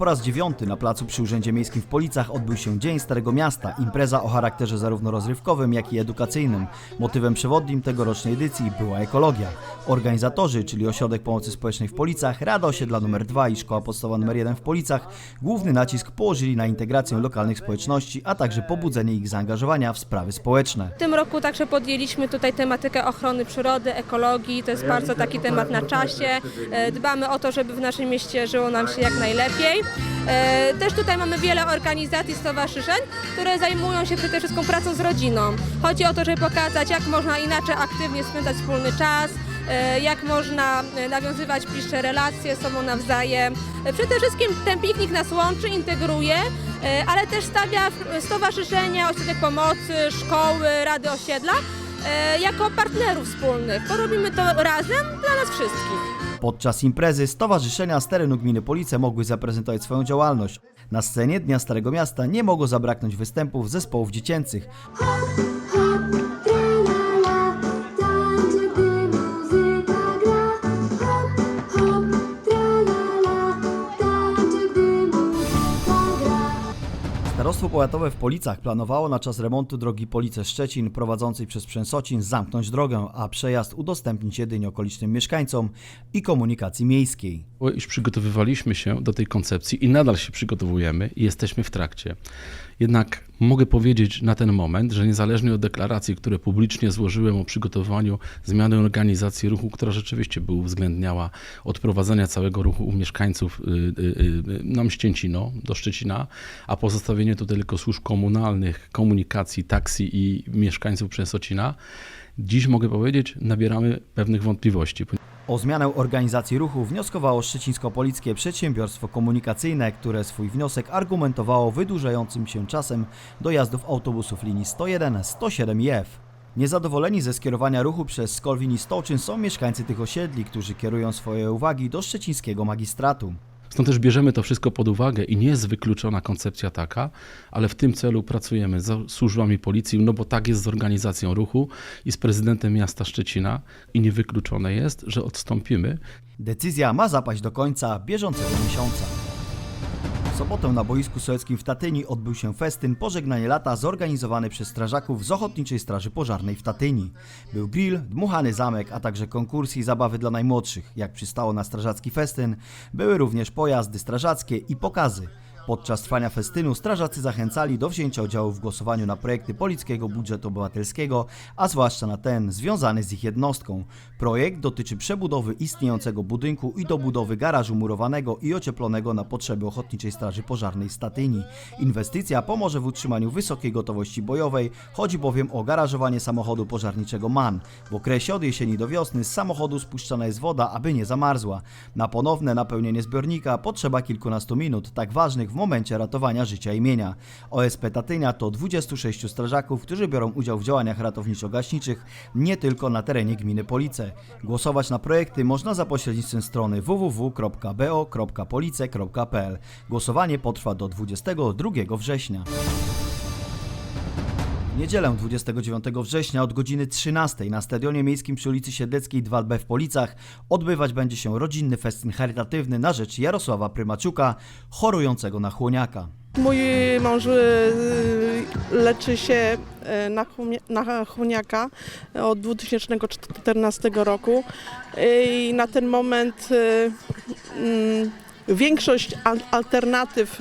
Po raz dziewiąty na placu przy Urzędzie Miejskim w Policach odbył się Dzień Starego Miasta, impreza o charakterze zarówno rozrywkowym, jak i edukacyjnym. Motywem przewodnim tegorocznej edycji była ekologia. Organizatorzy, czyli Ośrodek Pomocy Społecznej w Policach, Rada Osiedla nr 2 i Szkoła Podstawowa nr 1 w Policach główny nacisk położyli na integrację lokalnych społeczności, a także pobudzenie ich zaangażowania w sprawy społeczne. W tym roku także podjęliśmy tutaj tematykę ochrony przyrody, ekologii. To jest bardzo taki temat na czasie. E, Dbamy o to, żeby w naszym mieście żyło nam się jak najlepiej. E, Też tutaj mamy wiele organizacji, stowarzyszeń, które zajmują się przede wszystkim pracą z rodziną. Chodzi o to, żeby pokazać, jak można inaczej aktywnie spędzać wspólny czas, e, jak można e, nawiązywać bliższe relacje z sobą nawzajem. Przede wszystkim ten piknik nas łączy, integruje, ale też stawia stowarzyszenia, ośrodek pomocy, szkoły, rady osiedla jako partnerów wspólnych, bo robimy to razem dla nas wszystkich. Podczas imprezy stowarzyszenia z terenu gminy Police mogły zaprezentować swoją działalność. Na scenie Dnia Starego Miasta nie mogło zabraknąć występów zespołów dziecięcych. Starostwo Powiatowe w Policach planowało na czas remontu drogi Police-Szczecin prowadzącej przez Przęsocin zamknąć drogę, a przejazd udostępnić jedynie okolicznym mieszkańcom i komunikacji miejskiej. Iż przygotowywaliśmy się do tej koncepcji i nadal się przygotowujemy i jesteśmy w trakcie. Jednak mogę powiedzieć na ten moment, że niezależnie od deklaracji, które publicznie złożyłem o przygotowaniu zmiany organizacji ruchu, która rzeczywiście by uwzględniała odprowadzenie całego ruchu u mieszkańców y, y, y, na Mścięcino do Szczecina, a pozostawienie tutaj tylko służb komunalnych, komunikacji, taksi i mieszkańców Przesocina, dziś mogę powiedzieć, nabieramy pewnych wątpliwości. O zmianę organizacji ruchu wnioskowało Szczecińsko-Polickie Przedsiębiorstwo Komunikacyjne, które swój wniosek argumentowało wydłużającym się czasem dojazdów autobusów linii 101, 107 i F. Niezadowoleni ze skierowania ruchu przez Skolwin i Stołczyn są mieszkańcy tych osiedli, którzy kierują swoje uwagi do szczecińskiego magistratu. Stąd też bierzemy to wszystko pod uwagę i nie jest wykluczona koncepcja taka, ale w tym celu pracujemy z służbami policji, no bo tak jest z organizacją ruchu i z prezydentem miasta Szczecina i niewykluczone jest, że odstąpimy Decyzja ma zapaść do końca bieżącego miesiąca. Sobotę na boisku sołeckim w Tatyni odbył się festyn Pożegnanie lata zorganizowany przez strażaków z Ochotniczej Straży Pożarnej w Tatyni. Był grill, dmuchany zamek, a także konkursy i zabawy dla najmłodszych. Jak przystało na strażacki festyn, były również pojazdy strażackie i pokazy. Podczas trwania festynu strażacy zachęcali do wzięcia udziału w głosowaniu na projekty Polickiego Budżetu Obywatelskiego, a zwłaszcza na ten związany z ich jednostką. Projekt dotyczy przebudowy istniejącego budynku i dobudowy garażu murowanego i ocieplonego na potrzeby Ochotniczej Straży Pożarnej z Tatyni. Inwestycja pomoże w utrzymaniu wysokiej gotowości bojowej, chodzi bowiem o garażowanie samochodu pożarniczego MAN. W okresie od jesieni do wiosny z samochodu spuszczana jest woda, aby nie zamarzła. Na ponowne napełnienie zbiornika potrzeba kilkunastu minut, tak ważnych w momencie ratowania życia i mienia. OSP Tatynia to 26 strażaków, którzy biorą udział w działaniach ratowniczo-gaśniczych nie tylko na terenie gminy Police. Głosować na projekty można za pośrednictwem strony www.bo.police.pl. Głosowanie potrwa do 22 września. Niedzielę 29 września od godziny 13 na Stadionie Miejskim przy ulicy Siedleckiej 2B w Policach odbywać będzie się rodzinny festyn charytatywny na rzecz Jarosława Prymaczuka, chorującego na chłoniaka. Mój mąż y, leczy się y, na, chłoniaka od 2014 roku Y, i na ten moment mm, większość al- alternatyw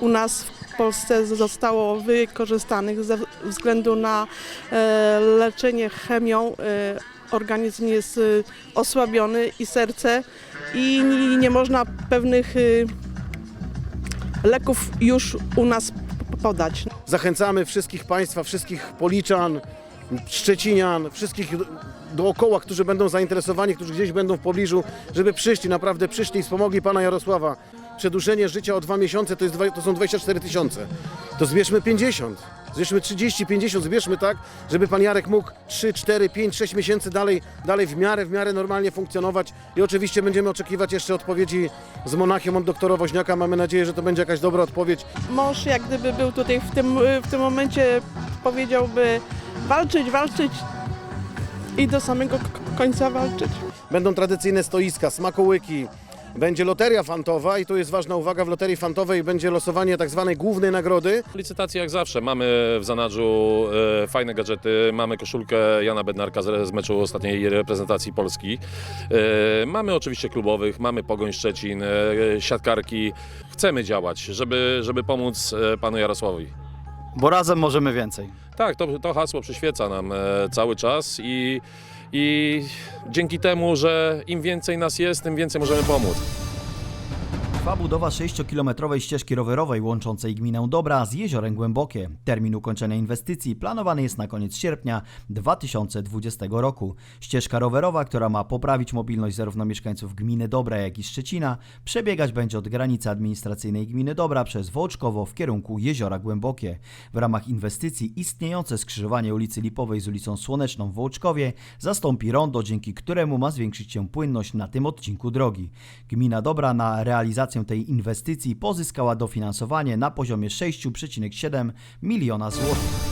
u nas w Polsce zostało wykorzystanych ze względu na e, leczenie chemią. y, Organizm jest y, osłabiony i serce i nie- można pewnych leków już u nas podać. Zachęcamy wszystkich Państwa, wszystkich Policzan, Szczecinian, wszystkich do- dookoła, którzy będą zainteresowani, którzy gdzieś będą w pobliżu, żeby przyszli, naprawdę przyszli i wspomogli Pana Jarosława. Przedłużenie życia o dwa miesiące to, jest, to są 24 tysiące. To zbierzmy 50, zbierzmy 30, 50, zbierzmy tak, żeby Pan Jarek mógł 3, 4, 5, 6 miesięcy dalej, dalej w miarę, w miarę normalnie funkcjonować i oczywiście będziemy oczekiwać jeszcze odpowiedzi z Monachium od doktora Woźniaka. Mamy nadzieję, że to będzie jakaś dobra odpowiedź. Mąż jak gdyby był tutaj w tym, w tym momencie powiedziałby walczyć, walczyć i do samego końca walczyć. Będą tradycyjne stoiska, smakołyki, Będzie loteria fantowa i tu jest ważna uwaga, w loterii fantowej będzie losowanie tak zwanej głównej nagrody. Licytacje jak zawsze. Mamy w zanadrzu e, fajne gadżety, mamy koszulkę Jana Bednarka z, z meczu ostatniej reprezentacji Polski. E, mamy oczywiście klubowych, mamy Pogoń Szczecin, e, siatkarki. Chcemy działać, żeby, żeby pomóc e, panu Jarosławowi. Bo razem możemy więcej. Tak, to, to hasło przyświeca nam e, cały czas i, i dzięki temu, że im więcej nas jest, tym więcej możemy pomóc. Trwa budowa 6-kilometrowej ścieżki rowerowej łączącej gminę Dobra z jeziorem Głębokie. Termin ukończenia inwestycji planowany jest na koniec sierpnia 2020 roku. Ścieżka rowerowa, która ma poprawić mobilność zarówno mieszkańców gminy Dobra, jak i Szczecina, przebiegać będzie od granicy administracyjnej gminy Dobra przez Wołczkowo w kierunku jeziora Głębokie. W ramach inwestycji istniejące skrzyżowanie ulicy Lipowej z ulicą Słoneczną w Wołczkowie zastąpi rondo, dzięki któremu ma zwiększyć się płynność na tym odcinku drogi. Gmina Dobra na realizację tej inwestycji pozyskała dofinansowanie na poziomie 6,7 miliona złotych.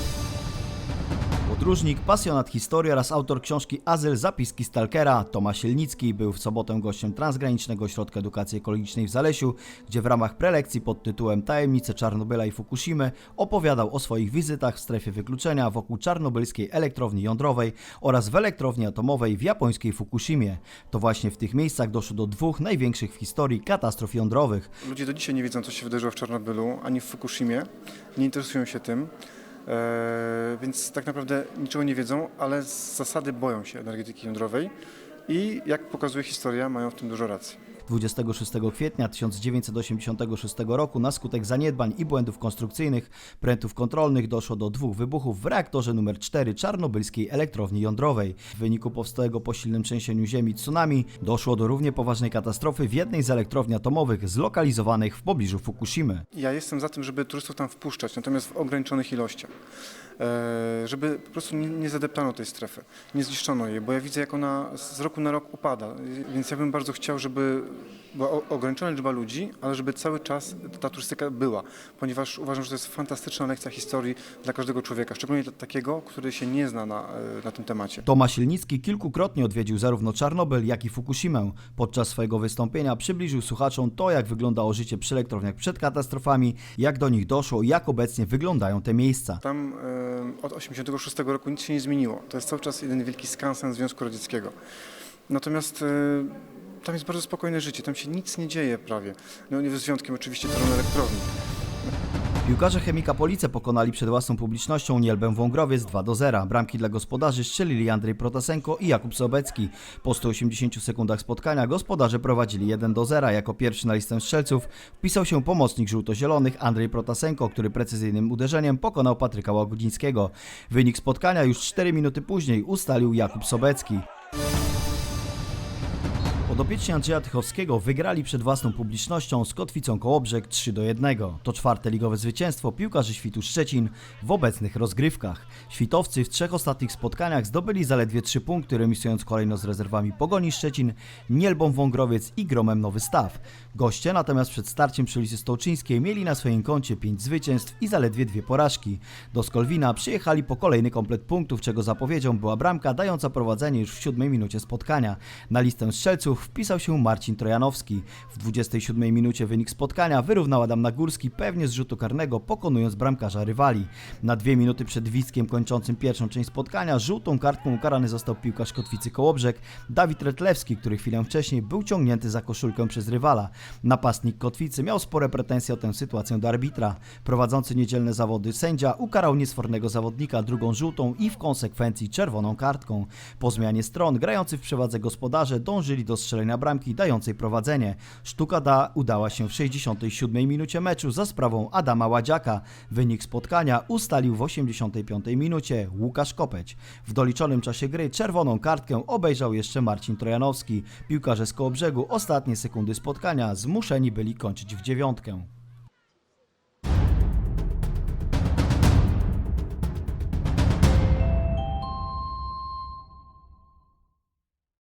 Podróżnik, pasjonat historii oraz autor książki Azyl Zapiski Stalkera Tomasz Sielnicki był w sobotę gościem Transgranicznego Ośrodka Edukacji Ekologicznej w Zalesiu, gdzie w ramach prelekcji pod tytułem Tajemnice Czarnobyla i Fukushimy opowiadał o swoich wizytach w strefie wykluczenia wokół czarnobylskiej elektrowni jądrowej oraz w elektrowni atomowej w japońskiej Fukushimie. To właśnie w tych miejscach doszło do dwóch największych w historii katastrof jądrowych, Ludzie do dzisiaj nie wiedzą, co się wydarzyło w Czarnobylu, ani w Fukushimie. Nie interesują się tym, więc tak naprawdę niczego nie wiedzą, ale z zasady boją się energetyki jądrowej i jak pokazuje historia, mają w tym dużo racji. 26 kwietnia 1986 roku na skutek zaniedbań i błędów konstrukcyjnych prętów kontrolnych doszło do dwóch wybuchów w reaktorze nr 4 czarnobylskiej elektrowni jądrowej. W wyniku powstałego po silnym trzęsieniu ziemi tsunami doszło do równie poważnej katastrofy w jednej z elektrowni atomowych zlokalizowanych w pobliżu Fukushimy. Ja jestem za tym, żeby turystów tam wpuszczać, natomiast w ograniczonych ilościach. E, żeby po prostu nie, nie zadeptano tej strefy, nie zniszczono jej, bo ja widzę, jak ona z roku na rok upada. Więc ja bym bardzo chciał, żeby była ograniczona liczba ludzi, ale żeby cały czas ta turystyka była, ponieważ uważam, że to jest fantastyczna lekcja historii dla każdego człowieka, szczególnie dla takiego, który się nie zna na, e, na tym temacie. Tomasz Silnicki kilkukrotnie odwiedził zarówno Czarnobyl, jak i Fukushimę. Podczas swojego wystąpienia przybliżył słuchaczom to, jak wyglądało życie przy elektrowniach przed katastrofami, jak do nich doszło i jak obecnie wyglądają te miejsca. Tam e, od 1986 roku nic się nie zmieniło. To jest cały czas jeden wielki skansen Związku Radzieckiego. Natomiast e, tam jest bardzo spokojne życie, tam się nic nie dzieje prawie. No nie z wyjątkiem oczywiście terenu elektrowni. Piłkarze Chemika Police pokonali przed własną publicznością Nielbę Wągrowiec 2 do 0. Bramki dla gospodarzy strzelili Andrzej Protasenko i Jakub Sobecki. Po 180 sekundach spotkania gospodarze prowadzili 1 do 0. Jako pierwszy na listę strzelców wpisał się pomocnik żółto-zielonych Andrzej Protasenko, który precyzyjnym uderzeniem pokonał Patryka Łagodzińskiego. Wynik spotkania już 4 minuty później ustalił Jakub Sobecki. Podopieczni Andrzeja Tychowskiego wygrali przed własną publicznością z Kotwicą Kołobrzeg 3 do 1. To czwarte ligowe zwycięstwo piłkarzy Świtu Szczecin w obecnych rozgrywkach. Świtowcy w trzech ostatnich spotkaniach zdobyli zaledwie 3 punkty, remisując kolejno z rezerwami Pogoni Szczecin, Nielbą Wągrowiec i Gromem Nowy Staw. Goście natomiast przed starciem przy ulicy Stołczyńskiej mieli na swoim koncie 5 zwycięstw i zaledwie dwie porażki. Do Skolwina przyjechali po kolejny komplet punktów, czego zapowiedzią była bramka dająca prowadzenie już w siódmej minucie spotkania. Na listę strzelców wpisał się Marcin Trojanowski. W 27 minucie wynik spotkania wyrównał Adam Nagórski pewnie z rzutu karnego, pokonując bramkarza rywali. Na dwie minuty przed Wiskiem kończącym pierwszą część spotkania żółtą kartką ukarany został piłkarz Kotwicy Kołobrzeg Dawid Retlewski, który chwilę wcześniej był ciągnięty za koszulkę przez rywala. Napastnik Kotwicy miał spore pretensje o tę sytuację do arbitra. Prowadzący niedzielne zawody sędzia ukarał niesfornego zawodnika drugą żółtą i w konsekwencji czerwoną kartką. Po zmianie stron grający w przewadze gospodarze dążyli do strzelenia bramki dającej prowadzenie. Sztuka da udała się w 67 minucie meczu za sprawą Adama Ładziaka. Wynik spotkania ustalił w 85 minucie Łukasz Kopeć. W doliczonym czasie gry czerwoną kartkę obejrzał jeszcze Marcin Trojanowski. Piłkarze z Kołobrzegu ostatnie sekundy spotkania zmuszeni byli kończyć w dziewiątkę.